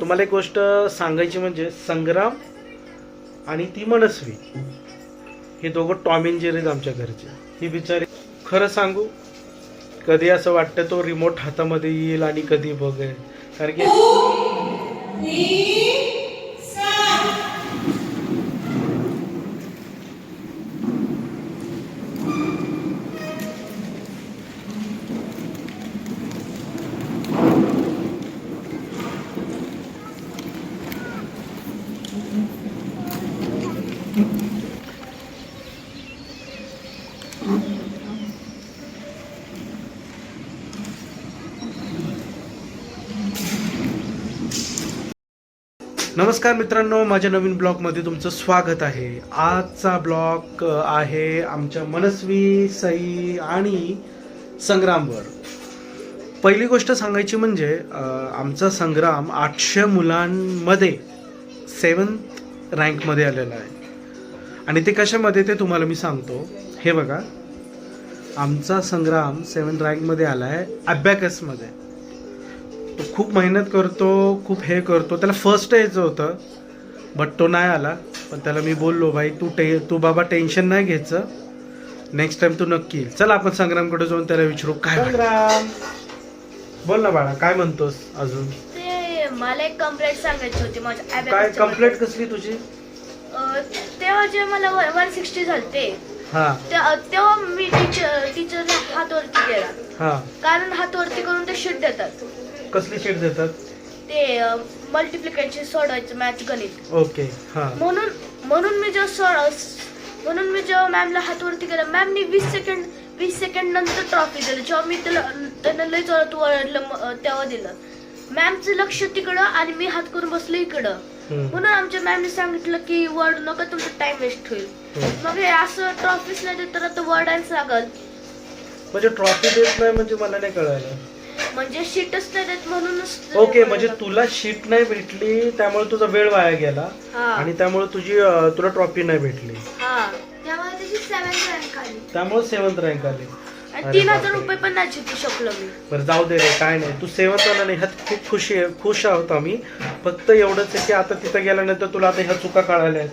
तुम्हाला एक गोष्ट सांगायची म्हणजे संग्राम आणि ती मनस्वी. हे दोघं टॉम अँड जेरीज आमच्या घरचे. ही बिचारी खरं सांगू कधी असं वाटतं तो रिमोट हातामध्ये येईल आणि कधी बघेल. कारण की नमस्कार मित्रांनो माझ्या नवीन ब्लॉगमध्ये तुमचं स्वागत आहे. आजचा ब्लॉग आहे आमच्या मनस्वी सई आणि संग्रामवर. पहिली गोष्ट सांगायची म्हणजे आमचा संग्राम आठशे मुलांमध्ये सेवन्थ रँकमध्ये आलेला आहे. आणि ते कशामध्ये ते तुम्हाला मी सांगतो. हे बघा आमचा संग्राम सेवन रँकमध्ये आला आहे अबॅकसमध्ये तो खूप मेहनत करतो खूप हे करतो. त्याला फर्स्ट यायचं होतं बट तो नाही आला. पण त्याला मी बोललो भाई तू टे तू बाबा टेन्शन नाही घ्यायचं. नेक्स्ट टाइम तू नक्की येईल चल आपण संग्रामकडे जाऊन त्याला विचारू काय संग्राम! बोल ना बाळा काय म्हणतोस अजून? ते मला एक कंप्लेंट सांगायची होती माझ्या काय च्या कंप्लेंट. कसली तुझी? अं, तेव्हा जे मला वन सिक्स्टी झालते हा. ते- तेव्हा मी टीचर टीचरने हात वरती केला हा. कारण हात वरती करून ते शीट देतात. कसली शीट देतात ते मल्टिप्लिकेशन सोडवायचं मॅथ गणित. ओके हा. म्हणून म्हणून मी जेव्हा सोड म्हणून मी जेव्हा मॅमला हात वरती केला मॅमनी वीस सेकंड वीस सेकंड नंतर ट्रॉफी दिली. जेव्हा मी त्याला त्यानं लय जोरात म- अं, तेव्हा दिलं. मॅमचं लक्ष तिकडं आणि मी हात करून बसलो इकडं. हम्म. म्हणून आमच्या मॅमने सांगितलं की वर्ड नका तुमचा टाइम वेस्ट होईल. हम्म. मग हे असं ट्रॉफीच नाही देत तर आता वर्ड आणि लागल म्हणजे ट्रॉफी देत नाही म्हणजे मला नाही कळालं. म्हणजे शीटच नाही देत म्हणूनच ओके म्हणजे तुला शीट नाही भेटली त्यामुळे तुझा वेळ वाया गेला. हा. आणि त्यामुळे तुझी अं, तुला ट्रॉफी नाही भेटली. हा. त्यामुळे त्याची सेवन रँक आली. त्यामुळे सेवन्थ रँक आली. आणि अरे तीन हजार बापरे. रुपये पण नाही जिंकू शकलो मी. बरं जाऊ दे रे काय नाही. तू सेवन्थ आला नाही ह्यात खूप खुशी आहे खुश आहोत आम्ही. फक्त एवढंच आहे की आता तिथं गेल्यानंतर तुला आता ह्या चुका कळाल्या आहेत.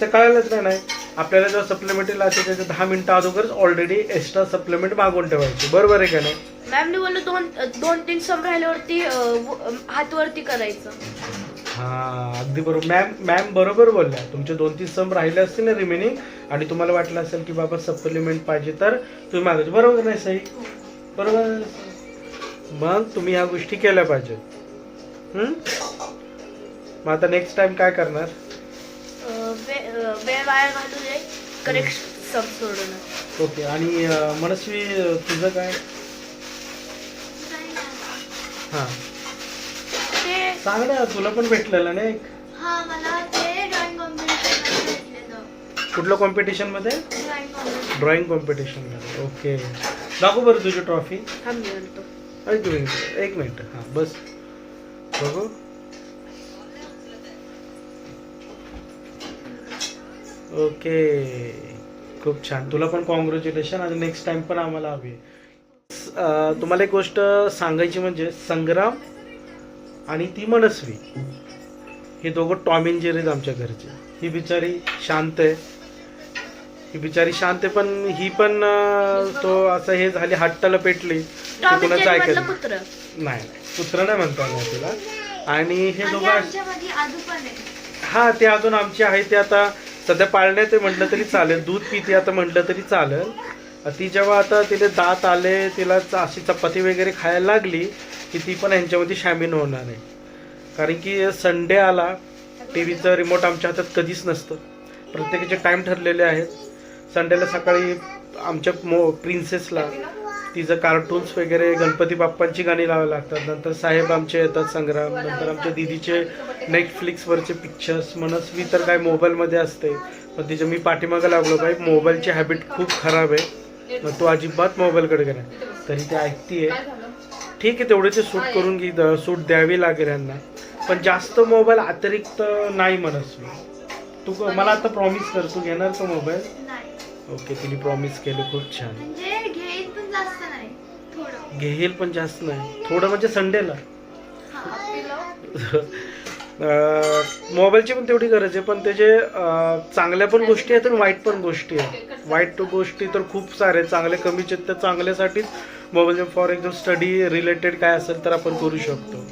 त्या कळाल्याच नाही नाही. आपल्याला जेव्हा सप्लिमेंटरी लागते त्याच्या दहा मिनिटं अगोदरच ऑलरेडी एक्स्ट्रा सप्लिमेंट मागवून ठेवायची. बरोबर आहे का नाही? मॅमने बोललो दोन दोन तीन सम राहिल्यावरती हातवरती करायचं. हा अगदी बरोबर. मॅम मॅम बरोबर बोलल्या. तुमचे दोन तीन सम राहिले असतील ना रिमेनिंग आणि तुम्हाला वाटलं असेल की बाबा सप्लिमेंट पाहिजे तर तुम्ही मागायचे बरोबर नाही सही बरोबर. मग तुम्ही ह्या गोष्टी केल्या पाहिजेत? मग आता नेक्स्ट टाइम काय करणार? अं, वे- अं, वेळ वाया घालू नये. Correct sum okay. आणि मनस्वी तुझं काय? हां. ते सांग ना तुला पण भेटलेलं ना एक हा मला ते ड्रॉइंग कॉम्पिटिशन भेटलेलं. कुठलं कॉम्पिटिशनमध्ये ड्रॉइंग कॉम्पिटिशन ड्रॉइंग कॉम्पिटिशनमध्ये ओके. दाखव बरं तुझी ट्रॉफी थांब मी आणतो. एक मिनिट एक मिनिट. हां बस. बघू. ओके. खूप छान. तुला पण कॉंग्रॅच्युलेशन आणि नेक्स्ट टाइम पण आम्हाला हवी अं, तुम्हाला एक गोष्ट सांगायची म्हणजे संग्राम आणि ती मनस्वी. हे दोघं टॉम अँड जेरीज आमच्या घरचे. ही बिचारी शांत आहे. ही बिचारी शांत आहे पण ही पण तो असं हे झाली हट्टाला पेटली कुणाचं मधलं नाही. कुत्र नाही कुत्र नाही म्हणता येणार तुला. आणि हे दोघं हा ते अजून आमचे आहे ते आता सध्या पाळण्यात म्हटलं तरी चालेल. दूध पिते आता म्हटलं तरी चालेल. ती जेव्हा आता तिला दात आले तिला अशी चपाती वगैरे खायला लागली की ती पण यांच्यामध्ये शामील होणार आहे कारण की संडे आला टी व्हीचं रिमोट आमच्या हातात कधीच नसतं. प्रत्येकाचे टाईम ठरलेले आहेत. संडेला सकाळी आमच्या मो प्रिन्सेसला तिचं कार्टून्स वगैरे गणपती बाप्पांची गाणी लावावी लागतात. नंतर साहेब आमचे येतात संग्राम नंतर आमच्या दीदीचे नेटफ्लिक्सवरचे पिक्चर्स मनस्वी तर काय मोबाईलमध्ये असते. पण तिच्या मी पाठीमागं लागलो बाई मोबाईलची हॅबिट खूप खराब आहे. मग तो अजिबात मोबाईलकडे गेला तरी ते ऐकतीये. ठीक आहे तेवढे ते सूट करून घे सूट द्यावी लागेल यांना. पण जास्त मोबाईल अतिरिक्त नाही मनस्वी तू क- मला आता प्रॉमिस कर तू घेणार का मोबाईल? ओके तिने प्रॉमिस केलं खूप छान. म्हणजे घेईल पण जास्त नाही थोडं. म्हणजे संडेला मोबाईलची पण तेवढी गरज आहे पण त्याचे चांगल्या पण गोष्टी आहेत आणि वाईट पण गोष्टी आहेत. वाईट गोष्टी तर खूप सारे आहेत चांगले कमीच आहेत त्या चांगल्यासाठीच mobile for example study related काय असेल तर आपण करू शकतो.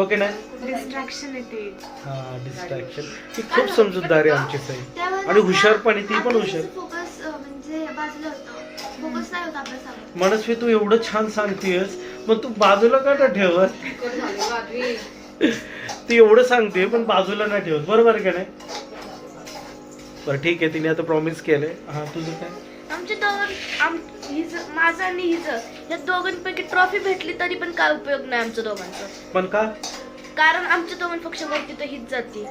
ओके नाही डिस्ट्रॅक्शन येते हा डिस्ट्रॅक्शन ही खूप समजूतदार आहे आमची साई. आणि हुशार पण आहे ती पण हुशार. म्हणजे बाजूला होतं फोकस नाही होत अभ्यासावर मनस्वी तू एवढं छान सांगतेस मग तू बाजूला का ना ठेवत? ती एवढं सांगते पण बाजूला नाही ठेवत. बरोबर आहे का नाही? बरं ठीक आहे तिने आता प्रॉमिस केलंय. हा तुझं काय? आमच्या दोघां आम हिज माझं आणि हिचं या दोघांपैकी ट्रॉफी भेटली तरी पण काय उपयोग नाही आमच्या दोघांचा. पण का? कारण आमच्या दोघांपेक्षा वरती तर हीच जाते.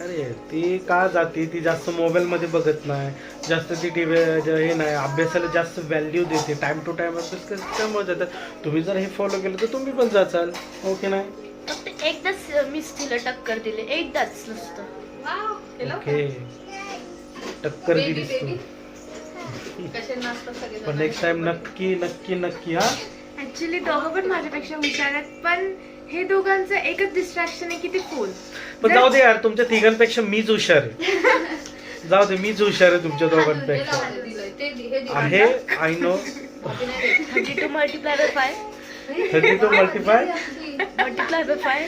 अरे ती का जाते? ती जास्त मोबाईल मध्ये बघत नाही. जास्त ती टी हे नाही अभ्यासाला जास्त व्हॅल्यू देते. टाइम टू टाइम अभ्यास त्यामुळे जातात तुम्ही जर हे फॉलो केलं तर तुम्ही पण जाचाल. ओके नाही? फक्त एकदाच मिस तिला टक्कर दिली. एकदाच नुसतं. ओके. टक्कर दिलीस तू. पण नेक्स्ट टाइम नक्की नक्की नक्की हा? ऍक्च्युली दोघं पण माझ्यापेक्षा हुशार आहेत पण हे दोघांचं एकच डिस्ट्रॅक्शन आहे की ते फोन पण जाऊ दे यार तुमच्या तिघांपेक्षा मीच हुशार आहे. जाऊ दे मीच हुशार आहे तुमच्या दोघांपेक्षा. आहे I know thirty two multiply by five thirty two multiply multiply by five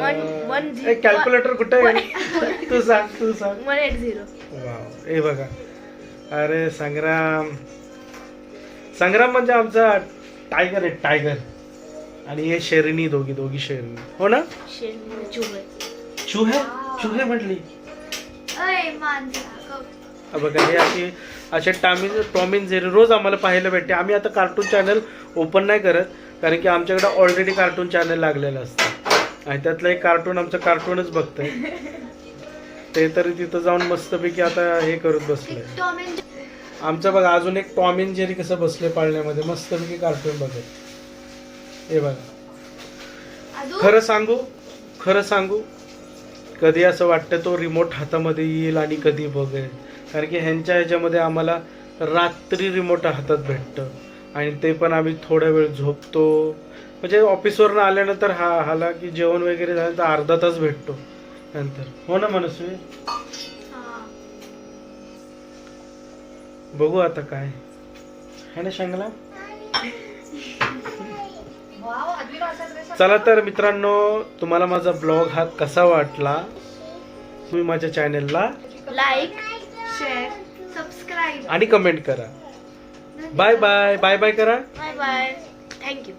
One- one zero- calculator कुठे आहे? तू सांग तू सांग. वन एट झिरो वाव हे बघा. अरे संग्राम. संग्राम म्हणजे आमचा टायगर आहे टायगर आणि हे शेरणी दोघी दोघी शेरणी. हो ना? चुहे. चुहे? चुहे म्हटली. बघा हे अशी असे टामी टॉमिन जेरी रोज आम्हाला पाहायला भेटते. आम्ही आता कार्टून चॅनल ओपन नाही करत. कारण की आमच्याकडे ऑलरेडी कार्टून चॅनल लागलेलं असतं. आणि त्यातलं एक कार्टून आमचं कार्टूनच बघतंय. ते तरी तिथं जाऊन मस्तपैकी आता हे करत बसलंय आमचं बघा अजून एक टॉम अँड जेरी कसं बसले पाळण्यामध्ये. मस्तपैकी कार्टून बघत. हे बघा. खरं सांगू खरं सांगू कधी असं वाटतं तो रिमोट हातामध्ये येईल आणि कधी बघेल. कारण की ह्यांच्या ह्याच्यामध्ये आम्हाला रात्री रिमोट हातात भेटतं. आणि ते पण आम्ही थोडा वेळ झोपतो. म्हणजे ऑफिसवरनं आल्यानंतर हा हाला की जेवण वगैरे झालं तर अर्धा तास भेटतो नंतर. हो ना मनस्वी. बघू आता काय. है ना शंगला? चला तर मित्रांनो तुम्हाला माझा ब्लॉग हा कसा वाटला? तुम्ही माझ्या चॅनलला लाईक शेअर सबस्क्राईब आणि कमेंट करा. बाय बाय बाय बाय करा. Bye bye. Thank you